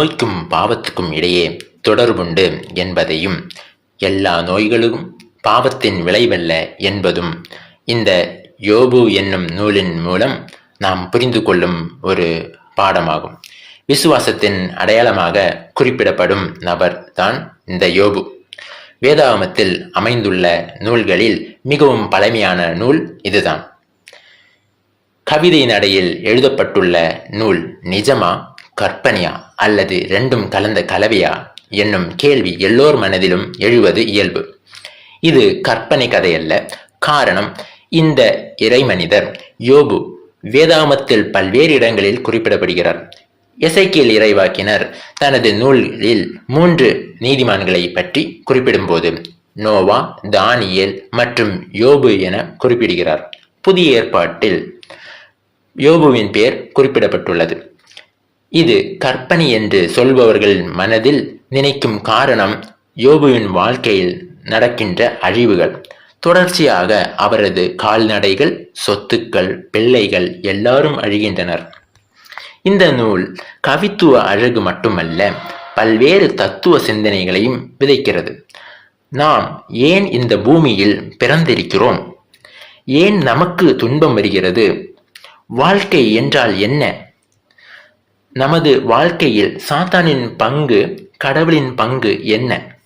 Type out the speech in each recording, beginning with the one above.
நோய்க்கும் பாவத்துக்கும் இடையே தொடர்புண்டு என்பதையும் எல்லா நோய்களும் பாவத்தின் விளைவல்ல என்பதும் இந்த யோபு என்னும் நூலின் மூலம் நாம் புரிந்து கொள்ளும் ஒரு பாடமாகும். விசுவாசத்தின் அடையாளமாக குறிப்பிடப்படும் நபர் தான் இந்த யோபு. வேதாகமத்தில் அமைந்துள்ள நூல்களில் மிகவும் பழமையான நூல் இதுதான். கவிதை நடையில் எழுதப்பட்டுள்ள நூல் நிஜமா? கற்பனையா அல்லது ரெண்டும் கலந்த கலவையா என்னும் கேள்வி எல்லோர் மனதிலும் எழுவது இயல்பு. இது கற்பனை கதையல்ல. காரணம் இந்த இறைமனிதர் யோபு வேதாமத்தில் பல்வேறு இடங்களில் குறிப்பிடப்படுகிறார். எசைக்கியல் இறைவாக்கினர் தனது நூலில் மூன்று நீதிமான்களை பற்றி குறிப்பிடும்போது நோவா தானியல் மற்றும் யோபு என குறிப்பிடுகிறார். புதிய ஏற்பாட்டில் யோபுவின் பெயர் குறிப்பிடப்பட்டுள்ளது. இது கற்பனை என்று சொல்பவர்கள் மனதில் நினைக்கும் காரணம் யோபுவின் வாழ்க்கையில் நடக்கின்ற அழிவுகள். தொடர்ச்சியாக அவரது கால்நடைகள் சொத்துக்கள் பிள்ளைகள் எல்லாரும் அழிகின்றனர். இந்த நூல் கவித்துவ அழகு மட்டுமல்ல பல்வேறு தத்துவ சிந்தனைகளையும் விதைக்கிறது. நாம் ஏன் இந்த பூமியில் பிறந்திருக்கிறோம்? ஏன் நமக்கு துன்பம் வருகிறது? வாழ்க்கை என்றால் என்ன? நமது வாழ்க்கையில் சாத்தானின் பங்கு கடவுளின் பங்கு என்ன?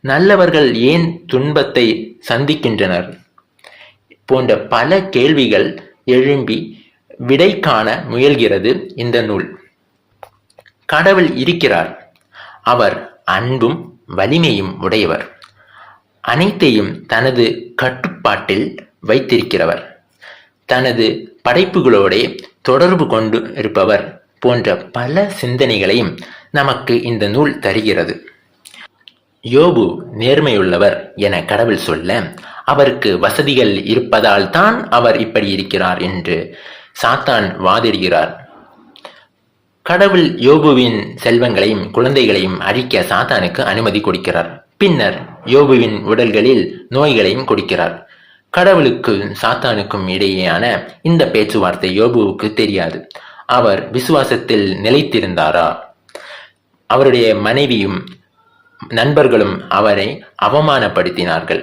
நல்லவர்கள் ஏன் துன்பத்தை சந்திக்கின்றனர்? போன்ற பல கேள்விகள் எழும்பி விடை காண முயல்கிறது இந்த நூல். கடவுள் இருக்கிறார். அவர் அன்பும் வலிமையும் உடையவர். அனைத்தையும் தனது கட்டுப்பாட்டில் வைத்திருக்கிறவர். தனது படைப்புகளோடே தொடர்பு கொண்டு இருப்பவர். போன்ற பல சிந்தனைகளையும் நமக்கு இந்த நூல் தருகிறது. யோபு நேர்மையுள்ளவர் என கடவுள் சொல்ல அவருக்கு வசதிகள் இருப்பதால் தான் அவர் இப்படி இருக்கிறார் என்று சாத்தான் வாதிடுகிறார். கடவுள் யோபுவின் செல்வங்களையும் குழந்தைகளையும் அழிக்க சாத்தானுக்கு அனுமதி கொடுக்கிறார். பின்னர் யோபுவின் உடல்களில் நோய்களையும் கொடுக்கிறார். கடவுளுக்கும் சாத்தானுக்கும் இடையேயான இந்த பேச்சுவார்த்தை யோபுவுக்கு தெரியாது. அவர் விசுவாசத்தில் நிலைத்திருந்தாரா? அவருடைய மனைவியும் நண்பர்களும் அவரை அவமானப்படுத்தினார்கள்.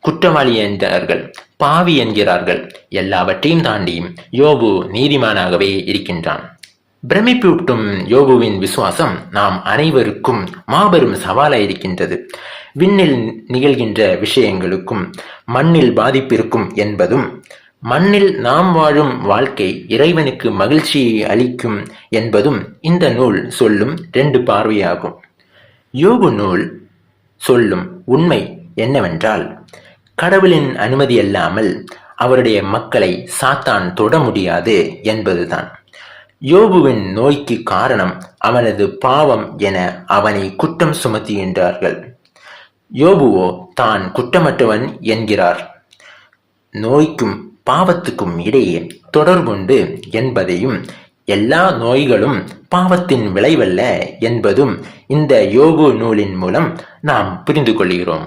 குற்றவாளி என்றார்கள் பாவி என்கிறார்கள். எல்லாவற்றையும் தாண்டியும் யோபு நீதிமானாகவே இருக்கின்றான். பிரமிப்பூட்டும் யோபுவின் விசுவாசம் நாம் அனைவருக்கும் மாபெரும் சவாலாக இருக்கின்றது விண்ணில் நிகழ்கின்ற விஷயங்களுக்கும் மண்ணில் பாதிப்பிருக்கும் என்பதும் மண்ணில் நாம் வாழும் வாழ்க்கை இறைவனுக்கு மகிழ்ச்சியை அளிக்கும் என்பதும் இந்த நூல் சொல்லும் ரெண்டு பார்வையாகும். யோபு நூல் சொல்லும் உண்மை என்னவென்றால் கடவுளின் அனுமதி அல்லாமல் அவருடைய மக்களை சாத்தான் தொட முடியாது என்பதுதான். யோபுவின் நோய்க்கு காரணம் அவனது பாவம் என அவனை குற்றம் சுமத்துகின்றார்கள். யோபுவோ தான் குற்றமற்றவன் என்கிறார். நோய்க்கும் பாவத்துக்கும் இடையே தொடர்புண்டு என்பதையும் எல்லா நோய்களும் பாவத்தின் விளைவல்ல என்பதும் இந்த யோகு நூலின் மூலம் நாம் புரிந்து கொள்கிறோம்